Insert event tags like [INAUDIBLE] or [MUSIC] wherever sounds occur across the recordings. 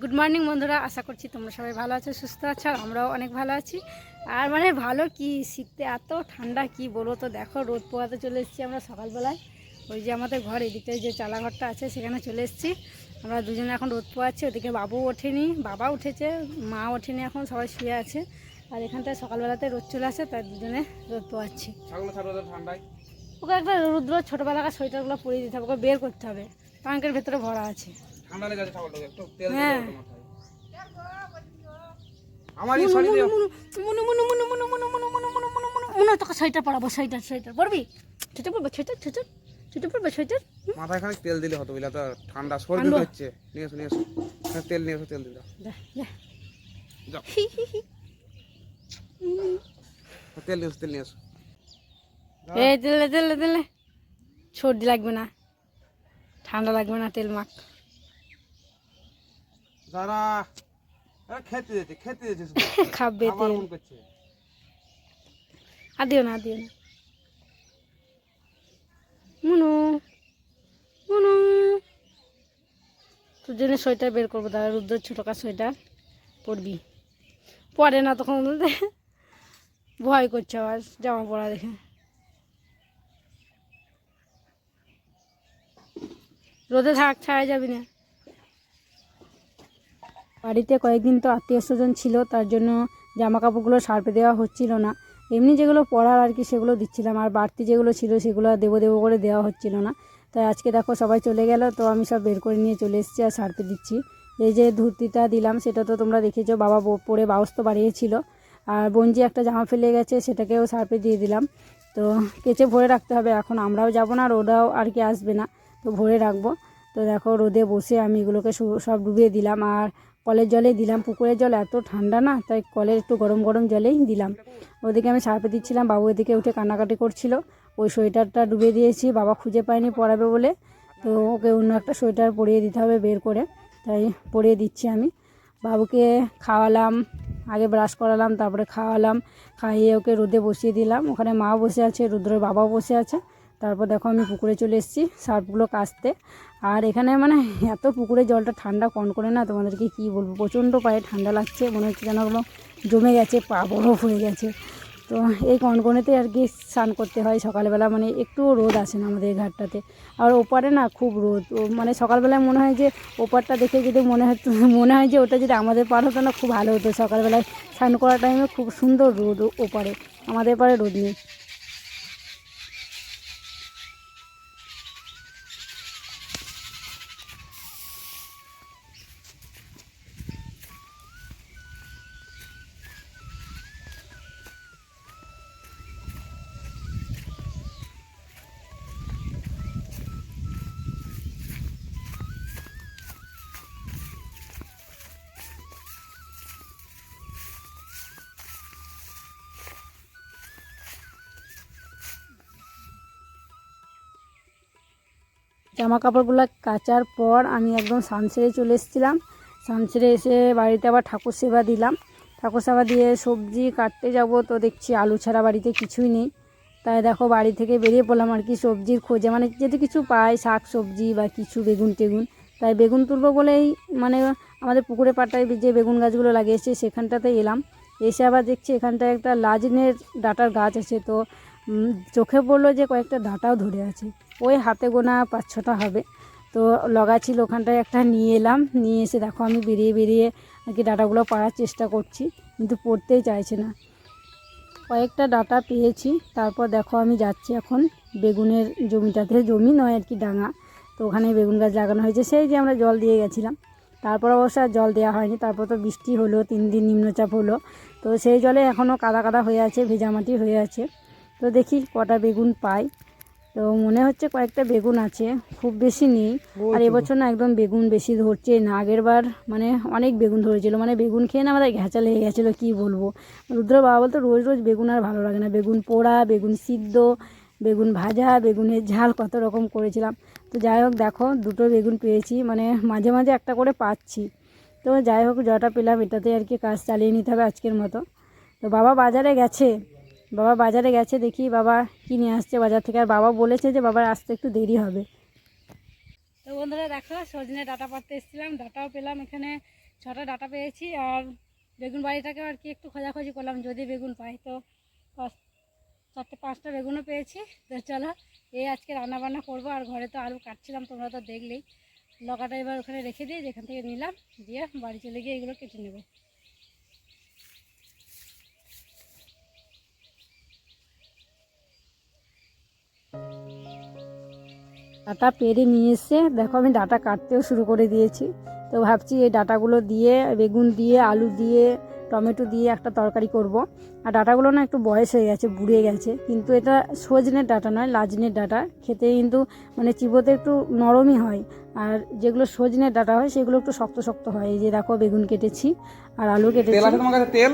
Good morning বন্ধুরা। আশা করছি তোমরা সবাই ভালো আছো সুস্থ আছো আর আমরাও অনেক ভালো আছি। আর মানে ভালো কি শীতে এত ঠান্ডা কি বলো তো? দেখো রোদ পোয়াতে চলে এসেছি আমরা সকালবেলায়। ওই যে আমাদের ঘর এদিকটায় যে চালাঘরটা আছে সেখানে চলে এসেছি। আমরা দুজনে এখন রোদ পোয়াচ্ছি ওদিকে বাবু ওঠেনি বাবা উঠেছে মা ওঠেনি এখন সবাই শুয়ে আছে। আর এখানটায় সকালবেলাতে রোদ চলে আসে তাই দুজনে রোদ পোয়াচ্ছি ওকে একটা রুদ্র ছোটোবেলাকার সোয়েটারগুলো পরিয়ে দিতে হবে ওকে বের করতে হবে। ট্যাঙ্কের ভেতরে ভরা আছে। ছাগলটাকে একটু তেল হ্যাঁ। মাথায় এই মুনু মুনু মুনু মুনু মুনু মুনু মুনু মুনু মুনু মুনু মুনু তোকে সোয়েটার পরাবো সোয়েটার সোয়েটার পরবি সোয়েটার পরবে সোয়েটার মাথায় খানিক তেল দিলে হতো বুঝলা তো ঠান্ডা সর্দি হচ্ছে নিয়ে এসো নিয়ে এসো হ্যাঁ, তেল নিয়ে এসো তেল যা যাও তেল নিয়ে এসো তেল নিয়ে এসো এই দিলে দিলে দিলে সর্দি লাগবে না ঠান্ডা লাগবে না তেল মাখ যারা খেতে দিচ্ছে খেতে শুধু। [LAUGHS] খাবে আর দিও না দিও না। মুনু মুনু। তোর জন্য সোয়েটার বের করব দাদা রুদ্র ছোটকা সোয়েটার পরবি। পরে না তখন [LAUGHS] ভয় করছে আবার জামা পরা দেখে। রোদে থাক ছায়া যাবি না। বাড়িতে কয়েকদিন তো আত্মীয় স্বজন ছিল, তার জন্য জামা কাপড়গুলো সার্পে দেওয়া হচ্ছিল না। এমনি যেগুলো পরার আর কি সেগুলো দিচ্ছিলাম, আর বাড়তি যেগুলো ছিল সেগুলো দেবো দেবো করে দেওয়া হচ্ছিল না। তাই আজকে দেখো সবাই চলে গেল, তো আমি সব বের করে নিয়ে চলে এসেছি আর সার্পে দিচ্ছি। এই যে ধুতিটা দিলাম, সেটা তো তোমরা দেখেছ, বাবা পরে বাউস তো বাড়িয়েছিল আর বঞ্জি একটা জামা ফেলে গেছে, সেটাকেও সার্পে দিয়ে দিলাম। তো কেচে ভরে রাখতে হবে, এখন আমরাও যাব না আর ওরাও আর কি আসবে না, তো ভরে রাখব। তো দেখো রোদে বসে আমি এগুলোকে সব ডুবিয়ে দিলাম আর কলের জলে দিলাম। পুকুরের জল এত ঠান্ডা না, তাই কলের একটু গরম গরম জলেই দিলাম। ওদিকে আমি সার্পে দিচ্ছিলাম, বাবু এদিকে উঠে কান্নাকাটি করছিল। ওই সোয়েটারটা ডুবিয়ে দিয়েছি, বাবা খুঁজে পায়নি পরাবে বলে। তো ওকে অন্য একটা সোয়েটার পরিয়ে দিতে হবে বের করে, তাই পরিয়ে দিচ্ছি আমি। বাবুকে খাওয়ালাম, আগে ব্রাশ করালাম, তারপরে খাওয়ালাম, খাইয়ে ওকে রোদে বসিয়ে দিলাম। ওখানে মাও বসে আছে, রুদ্রের বাবাও বসে আছে। তারপর দেখো আমি পুকুরে চলে এসেছি সার্ফগুলো কাচতে। আর এখানে মানে এত পুকুরে জলটা ঠান্ডা কন করে না, তোমাদেরকে কি বলব? প্রচণ্ড পায়ে ঠান্ডা লাগছে, মনে হচ্ছে যেন ওগুলো জমে গেছে, পা বরফ হয়ে গেছে। তো এই কনকনেতে আর কি স্নান করতে হয় সকালবেলা মানে একটুও রোদ আসে না আমাদের ঘাটটাতে। আর ওপারে না খুব রোদ মানে সকালবেলায় মনে হয় যে ওপারটা দেখে যদি মনে হতো, মনে হয় যে ওটা যদি আমাদের পার হতো না, খুব ভালো হতো। সকালবেলায় স্নান করার টাইমে খুব সুন্দর রোদ ওপারে, আমাদের পারে রোদ নেই। জামা কাপড়গুলো কাচার পর আমি একদম সানসেরে চলে এসেছিলাম। সানসেরে এসে বাড়িতে আবার ঠাকুর সেবা দিলাম। ঠাকুর সেবা দিয়ে সবজি কাটতে যাব তো দেখছি আলু ছাড়া বাড়িতে কিছুই নেই। তাই দেখো বাড়ি থেকে বেরিয়ে পড়লাম আর কি সবজির খোঁজে। মানে যদি কিছু পাই, শাক সবজি বা কিছু বেগুন টেগুন। তাই বেগুন তুলবো বলেই মানে আমাদের পুকুরে পাটায় যে বেগুন গাছগুলো লাগিয়েছে সেখানটাতে এলাম। এসে আবার দেখছি এখানটায় একটা লাজনের ডাটার গাছ আছে। তো চোখে পড়ল যে কয়েকটা ডাঁটাও ধরে আছে। ওই হাতে গোনা পাঁচ ছটা হবে। তো ছিল ওখানটায় একটা, নিয়ে এলাম। নিয়ে এসে দেখো আমি বেরিয়ে বেরিয়ে আর কি ডাটাগুলো পাড়ার চেষ্টা করছি, কিন্তু পড়তেই চাইছে না। কয়েকটা ডাটা পেয়েছি, তারপর দেখো আমি যাচ্ছি এখন বেগুনের জমিটাতে। জমি নয় আর কি, ডাঙা। তো ওখানে বেগুন গাছ লাগানো হয়েছে। সেই যে আমরা জল দিয়ে গেছিলাম। তারপর অবশ্য আর জল দেওয়া হয়নি। তারপর তো বৃষ্টি হলো, তিন দিন নিম্নচাপ হলো। তো সেই জলে এখনও কাদা কাদা হয়ে আছে, ভেজা মাটি হয়ে আছে। তো দেখি কটা বেগুন পাই। তো মনে হচ্ছে কয়েকটা বেগুন আছে খুব বেশি নেই। আর এবছর না একদম বেগুন বেশি ধরছে না আগের বার মানে অনেক বেগুন ধরেছিল মানে বেগুন খেয়ে না আমাদের ঘ্যাঁচা লেগে গেছিল কী বলব? রুদ্র বাবা বলতো রোজ রোজ বেগুন আর ভালো লাগে না বেগুন পোড়া বেগুন সিদ্ধ বেগুন ভাজা বেগুনের ঝাল কত রকম করেছিলাম। তো যাই হোক দেখো দুটো বেগুন পেয়েছি মানে মাঝে মাঝে একটা করে পাচ্ছি। তো যাই হোক যটা পেলাম এটাতে আর কি কাজ চালিয়ে নিতে হবে আজকের মতো। তো বাবা বাজারে গেছে? বাবা বাজারে গেছে, দেখি বাবা কি নিয়ে আসছে বাজার থেকে। আর বাবা বলেছে যে বাবার আসতে একটু দেরি হবে। তো বন্ধুরা দেখো, সজনে ডাটা পাড়তে এসেছিলাম, ডাটাও পেলাম এখানে। ছটা ডাটা পেয়েছি, আর বেগুন বাড়িটাকে আর কি একটু খোঁজাখুঁজি করলাম, যদি বেগুন পাই তো। চারটে, পাঁচটা বেগুনও পেয়েছি। তো চলো এই আজকে রান্না বান্না করব, আর ঘরে তো আলু কাটছিলাম, তোমরা তো দেখলেই। লকাটা এবার ওখানে রেখে দিয়ে যেখান থেকে নিলাম, দিয়ে বাড়ি চলে গিয়ে এগুলো কেটে নেব। ডাটা পেরে নিয়ে এসে দেখো আমি ডাটা কাটতেও শুরু করে দিয়েছি। তো ভাবছি এই ডাটাগুলো দিয়ে বেগুন দিয়ে আলু দিয়ে টমেটো দিয়ে একটা তরকারি করব। আর ডাটাগুলো না একটু বয়স হয়ে গেছে বুড়িয়ে গেছে। কিন্তু এটা সজনের ডাটা নয় লাজনের ডাটা। খেতে কিন্তু মানে চিবোতে একটু নরমই হয়। আর যেগুলো সজনের ডাটা হয় সেগুলো একটু শক্ত শক্ত হয়। এই যে দেখো বেগুন কেটেছি আর আলু তেল কেটেছি। আছে তোমার কাছে? তেল?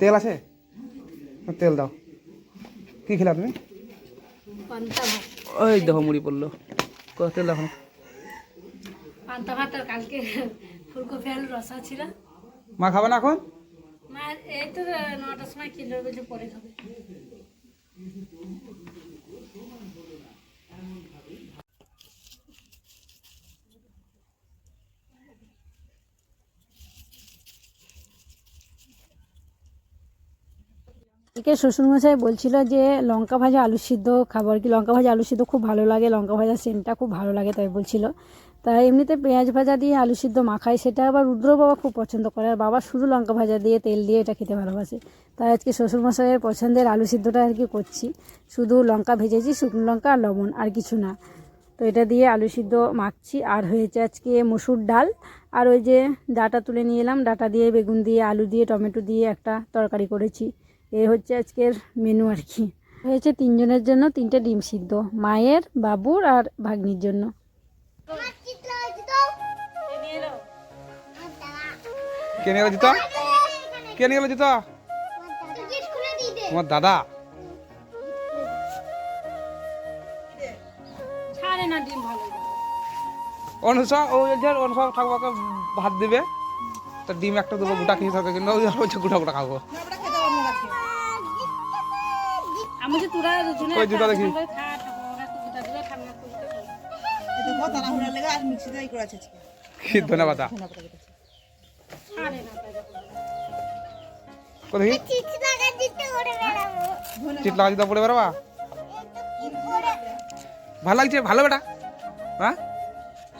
তেল আছে? তেল দাও। কি খেলা তুমি? ওই দেখো মুড়ি পড়ল। কত তেল দেখো পান্তা ভাত আর কালকে ফুলকপি আলু রসা ছিল। মা খাবে না এখন? মা এই তো নটার সময় কিলো বেজে পরে খাবে। একে শ্বশুরমশাই বলছিল যে, লঙ্কা ভাজা আলু সিদ্ধ খাব আর কি? লঙ্কা ভাজা আলু সিদ্ধ খুব ভালো লাগে, লঙ্কা ভাজা সেন্টটা খুব ভালো লাগে তাই বলছিল। তাই এমনিতে পেঁয়াজ ভাজা দিয়ে আলু সিদ্ধ মাখাই সেটা আবার রুদ্র বাবা খুব পছন্দ করে। আর বাবা শুধু লঙ্কা ভাজা দিয়ে তেল দিয়ে এটা খেতে ভালোবাসে। তাই আজকে শ্বশুরমশাইয়ের পছন্দের আলু সিদ্ধটা আর কি করছি। শুধু লঙ্কা ভেজেছি, শুকনো লঙ্কা আর লবণ, আর কিছু না। তো এটা দিয়ে আলু সিদ্ধ মাখছি। আর হয়েছে আজকে মসুর ডাল। আর ওই যে ডাটা তুলে নিয়ে এলাম। ডাটা দিয়ে বেগুন দিয়ে, আলু দিয়ে, টমেটো দিয়ে একটা তরকারি করেছি। এই হচ্ছে আজকের মেনু আর কি। হয়েছে তিনজনের জন্য তিনটে ডিম সিদ্ধ মায়ের বাবুর আর ভাগ্নির জন্য। কে নিয়ে গেল জুতা? কে নিয়ে গেল জুতা? তোমার দাদা। ছাড়ে না ডিম অনুষা ও অনুষা ঠাকুমাকে ভাত দিবে তো ডিম একটা দেবো গোটা খেয়ে থাকবে কিন্তু গোটা গোটা খাব। আমি যে তোরা দুজনে কই জুতা দেখি? কি ধন্যবাদ। ছাড়ে না তাই দেখো। কো দেখি? চিট লাগা জুতা পরে বেরোবা ভালো লাগছে? ভালো বেটা। হ্যাঁ?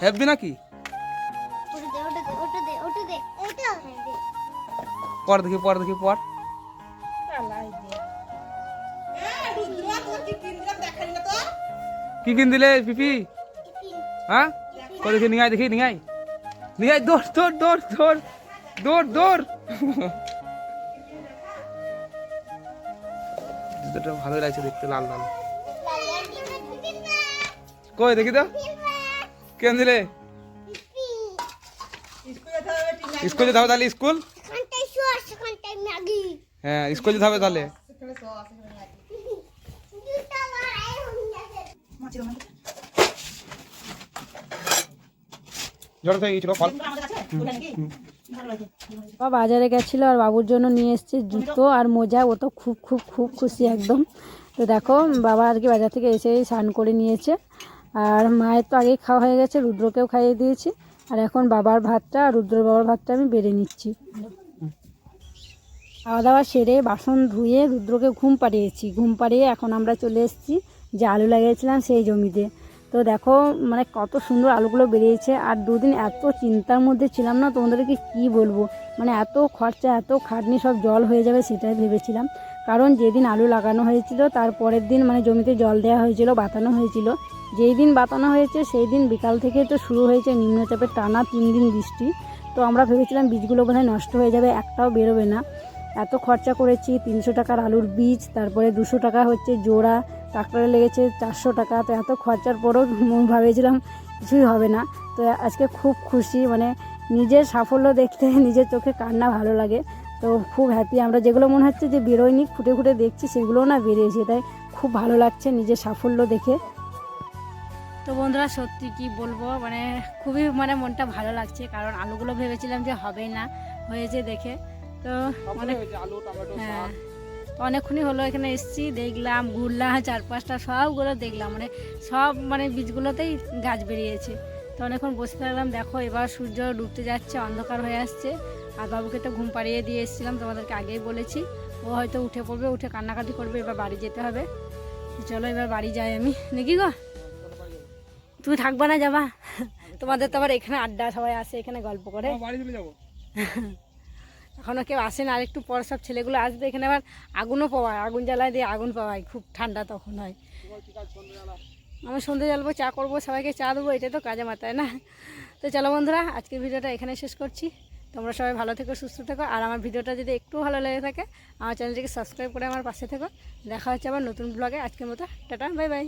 হেববি নাকি? পর দেখি পর দেখি পর। কি কিন দিলে পিপি? হ্যাঁ? কো দেখি নিঙাই দেখি নিঙাই নিঙাই দৌড় দৌড় দৌড় দৌড়। দৌড় দৌড়। জুতোটা ভালো লাগছে দেখতে লাল লাল। কই দেখি তো। কেন দিলে স্কুল যেতে হবে তাহলে স্কুল? হ্যাঁ স্কুল যেতে হবে তাহলে জ্বর থেকে গেছিল ফল বাবা বাজারে গেছিল আর বাবুর জন্য নিয়ে এসছে জুতো আর মোজা। ও তো খুব খুব খুব খুশি একদম। তো দেখো বাবা আর কি বাজার থেকে এসে স্নান করে নিয়েছে। আর মায়ের তো আগেই খাওয়া হয়ে গেছে রুদ্রকেও খাইয়ে দিয়েছি। আর এখন বাবার ভাতটা আর রুদ্র বাবার ভাতটা আমি বেড়ে নিচ্ছি। খাওয়া দাওয়া সেরে বাসন ধুয়ে রুদ্রকে ঘুম পাড়িয়েছি। ঘুম পাড়িয়ে এখন আমরা চলে এসেছি যে আলু লাগিয়েছিলাম সেই জমিতে। তো দেখো মানে কত সুন্দর আলুগুলো বেরিয়েছে। আর দুদিন এত চিন্তার মধ্যে ছিলাম না, তোমাদেরকে কি বলব? মানে এত খরচা, এত খাটনি, সব জল হয়ে যাবে সেটাই ভেবেছিলাম। কারণ যেদিন আলু লাগানো হয়েছিল, তার পরের দিন মানে জমিতে জল দেওয়া হয়েছিল, বাতানো হয়েছিল। যেই দিন বাতানো হয়েছে, সেই দিন বিকাল থেকে তো শুরু হয়েছে নিম্নচাপের টানা তিন দিন বৃষ্টি। তো আমরা ভেবেছিলাম বীজগুলো বোধহয় নষ্ট হয়ে যাবে, একটাও বেরোবে না। এত খরচা করেছি, তিনশো টাকার আলুর বীজ, তারপরে দুশো টাকা হচ্ছে জোড়া ট্রাক্টরে লেগেছে চারশো টাকা তো এত খরচার পরেও [LAUGHS] ভাবেছিলাম কিছুই হবে না। তো আজকে খুব খুশি মানে নিজের সাফল্য দেখতে [LAUGHS] নিজের চোখে কান্না ভালো লাগে। তো খুব হ্যাপি আমরা যেগুলো মনে হচ্ছে যে বেরোয়নি খুঁটে খুঁটে দেখছি সেগুলোও না বেরিয়েছে। তাই খুব ভালো লাগছে নিজের সাফল্য দেখে। তো বন্ধুরা সত্যি কি বলব মানে খুবই মানে মনটা ভালো লাগছে কারণ আলুগুলো ভেবেছিলাম যে হবেই না হয়েছে দেখে। তো টমেটো হ্যাঁ। অনেকক্ষণই হলো এখানে এসেছি দেখলাম ঘুরলাম চারপাশটা সবগুলো দেখলাম মানে সব মানে বীজগুলোতেই গাছ বেরিয়েছে। তো অনেকক্ষণ বসে থাকলাম দেখো এবার সূর্য ডুবতে যাচ্ছে অন্ধকার হয়ে আসছে। আর বাবুকে তো ঘুম পাড়িয়ে দিয়ে এসেছিলাম তোমাদেরকে আগেই বলেছি। ও হয়তো উঠে পড়বে উঠে কান্নাকাটি করবে এবার বাড়ি যেতে হবে। চলো এবার বাড়ি যাই আমি। নাকি গো? তুমি থাকবা না যাবা? তোমাদের তো আবার এখানে আড্ডা সবাই আসে এখানে গল্প করে। বাড়ি চলে যাব। [LAUGHS] এখনও কেউ আসে না আর একটু পর সব ছেলেগুলো আসবে। এখানে আবার আগুনও পাওয়ায় আগুন জ্বালায় দিয়ে আগুন পাওয়ায় খুব ঠান্ডা তখন হয়। আমি সন্ধ্যে জ্বালবো, চা করব, সবাইকে চা দেবো, এটাই তো কাজে মাথায়, না? তো চলো বন্ধুরা, আজকের ভিডিওটা এখানে শেষ করছি। তোমরা সবাই ভালো থেকো, সুস্থ থেকো, আর আমার ভিডিওটা যদি একটু ভালো লেগে থাকে, আমার চ্যানেলটিকে সাবস্ক্রাইব করে আমার পাশে থেকো। দেখা হচ্ছে আবার নতুন ব্লগে আজকের মতো, টাটা বাই বাই